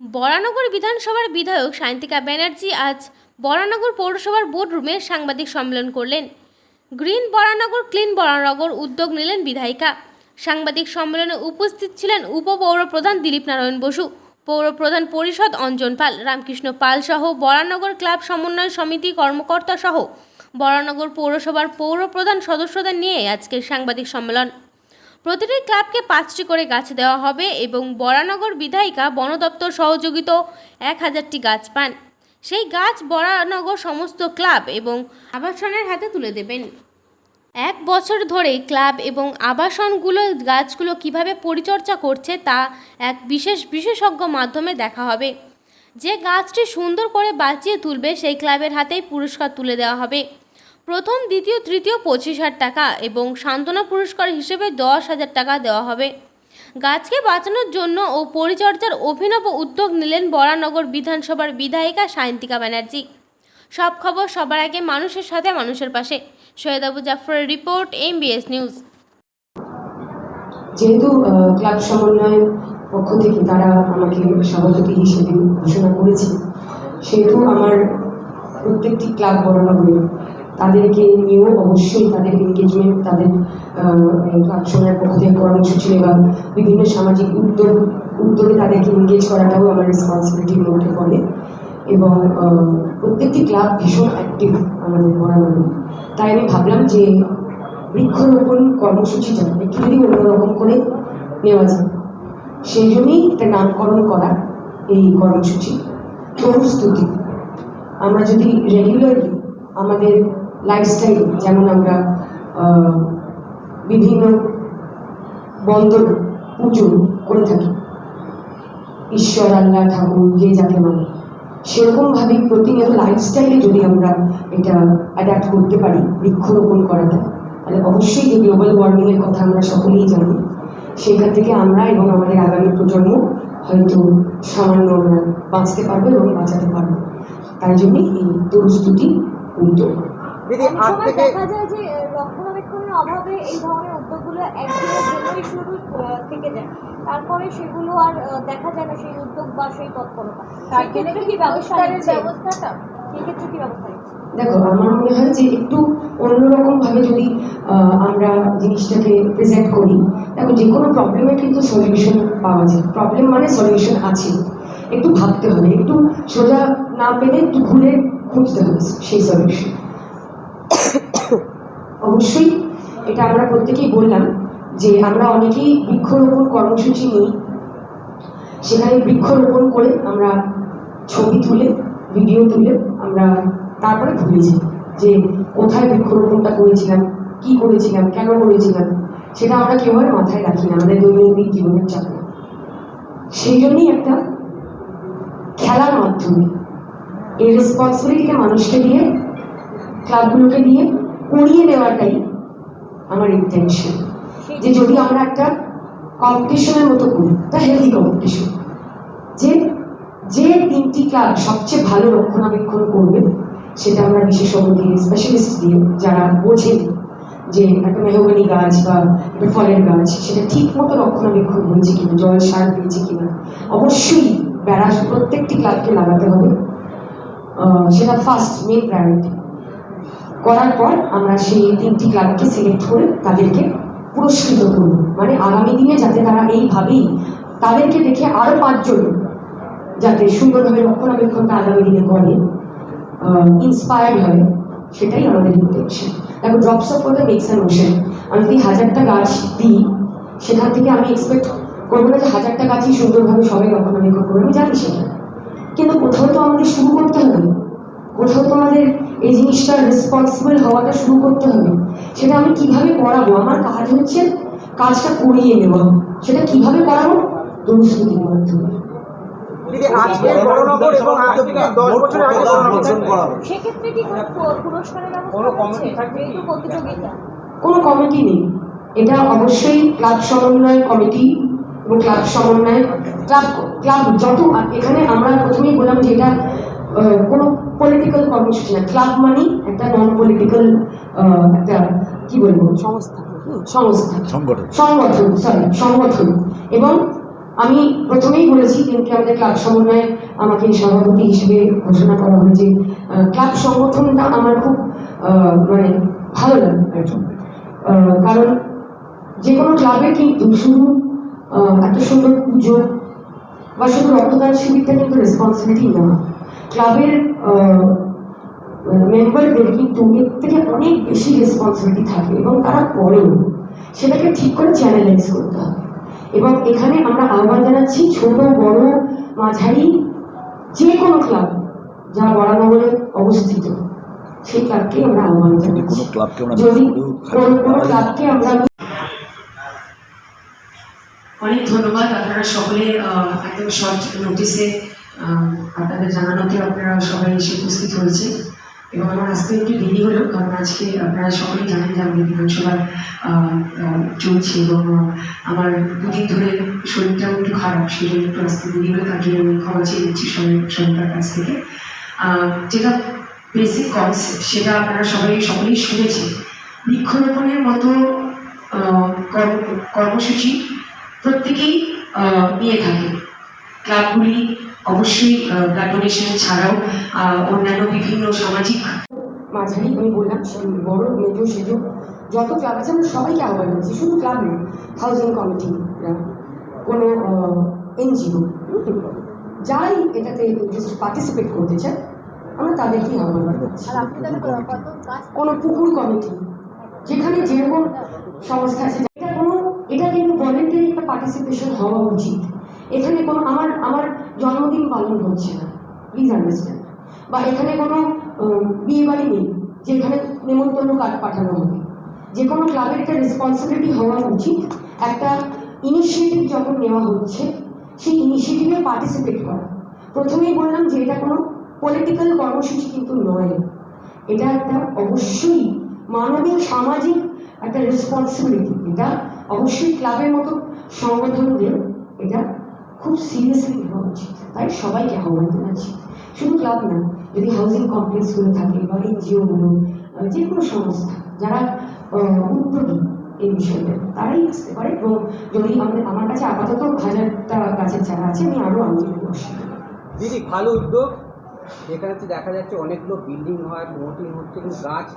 বরানগর বিধানসভার বিধায়ক সায়ন্তিকা ব্যানার্জি আজ বরানগর পৌরসভার বোর্ডরুমে সাংবাদিক সম্মেলন করলেন। গ্রিন বরানগর, ক্লিন বরানগর উদ্যোগ নিলেন বিধায়িকা। সাংবাদিক সম্মেলনে উপস্থিত ছিলেন উপপৌর প্রধান দিলীপ নারায়ণ বসু, পৌর প্রধান পরিষদ অঞ্জন পাল, রামকৃষ্ণ পাল সহ বরানগর ক্লাব সমন্বয় সমিতি কর্মকর্তা সহ বরানগর পৌরসভার পৌর প্রধান সদস্যদের নিয়ে আজকের সাংবাদিক সম্মেলন। প্রতিটি ক্লাবকে পাঁচটি করে গাছ দেওয়া হবে এবং বরানগর বিধায়িকা বন দপ্তর সহযোগিত এক হাজারটি গাছ পান। সেই গাছ বরানগর সমস্ত ক্লাব এবং আবাসনের হাতে তুলে দেবেন। এক বছর ধরে ক্লাব এবং আবাসনগুলো গাছগুলো কীভাবে পরিচর্যা করছে তা এক বিশেষ বিশেষজ্ঞ মাধ্যমে দেখা হবে। যে গাছটি সুন্দর করে বাঁচিয়ে তুলবে, সেই ক্লাবের হাতেই পুরস্কার তুলে দেওয়া হবে। প্রথম, দ্বিতীয়, তৃতীয় পঁচিশ হাজার টাকা এবং সান্ত্বনা পুরস্কার হিসেবে দশ হাজার টাকা দেওয়া হবে। গাছকে বাঁচানোর জন্য ও পরিচর্যার অভিনব উদ্যোগ নিলেন বরানগর বিধানসভার বিধায়িকা সায়ন্তিকা ব্যানার্জি। সব খবর সবার আগে মানুষের সাথে মানুষের পাশে। সৈয়দ আবু জাফরের রিপোর্ট, এমবিএস নিউজ। যেহেতু ক্লাব সমন্বয়ের পক্ষ থেকে তারা আমাকে সভাপতি হিসেবে ঘোষণা করেছে, সেহেতু আমার প্রত্যেকটি ক্লাব বরানগরে তাদেরকে নিয়েও অবশ্যই তাদের এনগেজমেন্ট তাদের ক্লাব পক্ষ থেকে কর্মসূচি বা বিভিন্ন সামাজিক উদ্যোগ, উদ্যোগে তাদেরকে এনগেজ করাটাও আমার রেসপন্সিবিলিটির মধ্যে পড়ে। এবং প্রত্যেকটি ক্লাব ভীষণ অ্যাক্টিভ আমাদের বরানগরে তাই আমি ভাবলাম যে বৃক্ষরোপণ কর্মসূচিটা একটু যদি অন্যরকম করে নেওয়া যায়। সেই জন্যই একটা নামকরণ করা এই কর্মসূচি। তরুস্তুতি আমরা যদি রেগুলারলি আমাদের লাইফস্টাইল যেমন আমরা বিভিন্ন বন্দর পুজো করে থাকি। ঈশ্বর, আল্লাহ, ঠাকুর যে যাকে মানে। সেরকমভাবে প্রতিনিয়ত লাইফস্টাইলে যদি আমরা এটা অ্যাডাপ্ট করতে পারি, বৃক্ষরোপণ করাটা, তাহলে অবশ্যই যে গ্লোবাল ওয়ার্মিংয়ের কথা আমরা সকলেই জানি, সেখান থেকে আমরা এবং আমাদের আগামী প্রজন্ম হয়তো সামান্য আমরা বাঁচতে পারব এবং বাঁচাতে পারব। তাই জন্যই এই তরুস্তুতি উদ্যোগ। দিদি আজ থেকে দেখা যায় যে রক্ষণাবেক্ষণের অভাবে এই ধরনের উদ্যোগগুলো একদিনের জন্যই শুরু থেকে যায়। তারপরে সেগুলো আর দেখা যায় না সেই উদ্যোগ বা সেই তৎপরতা। তার ক্ষেত্রে কি ব্যবস্থা ব্যবস্থাটা? সেক্ষেত্রে কি ব্যবস্থা দেখো আমার মনে হয় যে একটু অন্যরকম ভাবে যদি আহ, আমরা জিনিসটাকে প্রেজেন্ট করি দেখো যে কোনো প্রবলেমের কিন্তু সলিউশন পাওয়া যায়। প্রবলেম মানে সলিউশন আছে। একটু ভাবতে হবে একটু সোজা না পেলে একটু ঘুরে খুঁজতে হবে সেই সলিউশন অবশ্যই, এটা আমরা প্রত্যেকেই বললাম যে আমরা অনেকেই বৃক্ষরোপণ কর্মসূচি নিই। সেখানে বৃক্ষরোপণ করে আমরা ছবি তুলে, ভিডিও তুলে আমরা তারপরে ভুলে যাই যে কোথায় বৃক্ষরোপণটা করেছিলাম, কি করেছিলাম, কেন করেছিলাম, সেটা আমরা কেউ আর মাথায় রাখি না, আমাদের দৈনন্দিন জীবনের চাপে। সেই জন্যই একটা খেলার মাধ্যমে এই রেসপন্সিবিলিটিটা মানুষকে দিয়ে ক্লাবগুলোকে দিয়ে করিয়ে নেওয়াটাই আমার ইন্টেনশন যে যদি আমরা একটা কম্পিটিশনের মতো করি তা হেলদি কম্পিটিশন যে যে তিনটি ক্লাব সবচেয়ে ভালো রক্ষণাবেক্ষণ করবে, সেটা আমরা বিশেষজ্ঞ দিয়ে স্পেশালিস্ট দিয়ে, যারা বোঝেন যে একটা মেহগনি গাছ বা একটা ফলের গাছ, সেটা ঠিক মতো রক্ষণাবেক্ষণ হয়েছে কিনা, জল সার পেয়েছে কিনা, অবশ্যই বেড়া প্রত্যেকটি ক্লাবকে লাগাতে হবে। সেটা ফার্স্ট মেন প্রায়োরিটি করার পর আমরা সেই তিনটি ক্লাবকে সিলেক্ট করে তাদেরকে পুরস্কৃত করব। মানে আগামী দিনে যাতে তারা এইভাবেই তাদেরকে দেখে আরও পাঁচজন যাতে সুন্দরভাবে রক্ষণাবেক্ষণটা আগামী দিনে করে ইন্সপায়ার্ড হয়, সেটাই আমাদের ইন্টেনশন দেখো drops of water makes an ocean আমি যদি হাজারটা গাছ দিই, সেখান থেকে আমি এক্সপেক্ট করব না যে হাজারটা গাছই সুন্দরভাবে সবাই রক্ষণাবেক্ষণ করবে। আমি জানি সেটা। কিন্তু কোথাও তো আমাদের শুরু করতে হবে। কোথাও তো আমাদের এই জিনিসটা রেসপন্সিবল হওয়াটা শুরু করতে হবে। সেটা আমি কীভাবে করাবো? আমার কাজ হচ্ছে কাজটা করিয়ে নেওয়া। সেটা কীভাবে করাবো? দুষ্কৃতির মাধ্যমে। কোনো কমিটি হচ্ছে থাকবে কি? যেহেতু প্রতিযোগিতা? কোনো কমিটি নেই। এটা অবশ্যই ক্লাব সমন্বয় কমিটি এবং ক্লাব সমন্বয় ক্লাব ক্লাব যত এখানে আমরা প্রথমেই বললাম যে এটা কোনো পলিটিক্যাল কর্মসূচি না ক্লাব মানি একটা নন পলিটিক্যাল একটা কি বলব? সংস্থা। সংস্থা। সংগঠন। সংগঠন সরি সংগঠন। এবং আমি প্রথমেই বলেছি কিন্তু আমাদের ক্লাব সমন্বয়ে আমাকে সভাপতি হিসেবে ঘোষণা করা হয়েছে। ক্লাব সংগঠনটা আমার খুব মানে ভালো লাগে। কারণ যে কোনো ক্লাবে কিন্তু শুধু এত সুন্দর পুজো বা শুধু রক্তদান শিবিরটা কিন্তু রেসপন্সিবিলিটি না ক্লাবের মেম্বারদের কিন্তু এর থেকে অনেক বেশি রেসপন্সিবিলিটি থাকে এবং তারা করেও। সেটাকে ঠিক করে চ্যানেলাইজ করতে হবে। এবং এখানে আমরা আহ্বান জানাচ্ছি ছোট বড় মাঝারি যে কোনো ক্লাব যা বরানগরে অবস্থিত সেই ক্লাবকে আমরা আহ্বান জানাচ্ছি কোনো ক্লাবকে আমরা যদি কোনো কোনো ক্লাবকে আমরা অনেক ধন্যবাদ আপনারা সকলে একদম শর্ট নোটিসে আপনাদের জানানোতে আপনারা সবাই এসে উপস্থিত হয়েছে। এবং আমার আসতে একটু দেরি হলো, কারণ আজকে আপনারা সকলেই জানেন যে আমাদের বিধানসভা চলছে এবং আমার দুদিন ধরে শরীরটাও একটু খারাপ সেই জন্য একটু আসতে দেরি হলো, তার জন্য আমি ক্ষমা চেয়ে সবাই, সরকার কাছ থেকে। যেটা বেসিক কনসেপ্ট সেটা আপনারা সবাই, সকলেই শুনেছেন। বৃক্ষরোপণের মতো কর্ম- কর্মসূচি প্রত্যেকেই নিয়ে থাকে। ক্লাবগুলি অবশ্যই ব্লাড ডোনেশন ছাড়াও অন্যান্য বিভিন্ন সামাজিক মাঝারি আমি বললাম বড় মেজো সেজো যত ক্লাব আছে আমরা সবাইকে আহ্বান করছি শুধু ক্লাব নয় হাউজিং কমিটিরা কোনো এনজিও যারাই এটাতে ইন্টারেস্ট পার্টিসিপেট করতে চায় আমরা তাদেরকেই আহ্বান কোনো পুকুর কমিটি যেখানে যেরকম সংস্থা আছে এটা কোনো এটা কিন্তু ভলেন্টারি একটা পার্টিসিপেশন হওয়া উচিত। এখানে কোনো আমার আমার জন্মদিন পালন হচ্ছে না। প্লিজ আন্ডারস্ট্যান্ড বা এখানে কোনো বিয়ে বাড়ি নেই, যেখানে নেমন্তন্ন কার্ড পাঠানো হবে। যে কোনো ক্লাবের একটা রেসপন্সিবিলিটি হওয়া উচিত। একটা ইনিশিয়েটিভ যখন নেওয়া হচ্ছে, সেই ইনিশিয়েটিভে পার্টিসিপেট করা। প্রথমেই বললাম যে এটা কোনো পলিটিক্যাল কর্মসূচি কিন্তু নয়। এটা একটা অবশ্যই মানবিক, সামাজিক একটা রেসপন্সিবিলিটি এটা অবশ্যই ক্লাবের মতো সংগঠনদের এটা খুব সিরিয়াসলি নেওয়া উচিত। তাই সবাইকে আহ্বান জানাচ্ছি। শুধু ক্লাব না, যদি হাউজিং কমপ্লেক্সগুলো থাকে বা এনজিওগুলো যে কোনো সংস্থা, যারা উদ্যোগী এই বিষয়টা, তারাই আসতে পারে এবং যদি আমাদের, আমার কাছে আপাতত হাজারটা গাছের চারা আছে, আমি আরও অসুবিধা নেই। দিদি, ভালো উদ্যোগ। যেখানে দেখা যাচ্ছে অনেকগুলো বিল্ডিং হয় প্রমোটিং হচ্ছে গাছ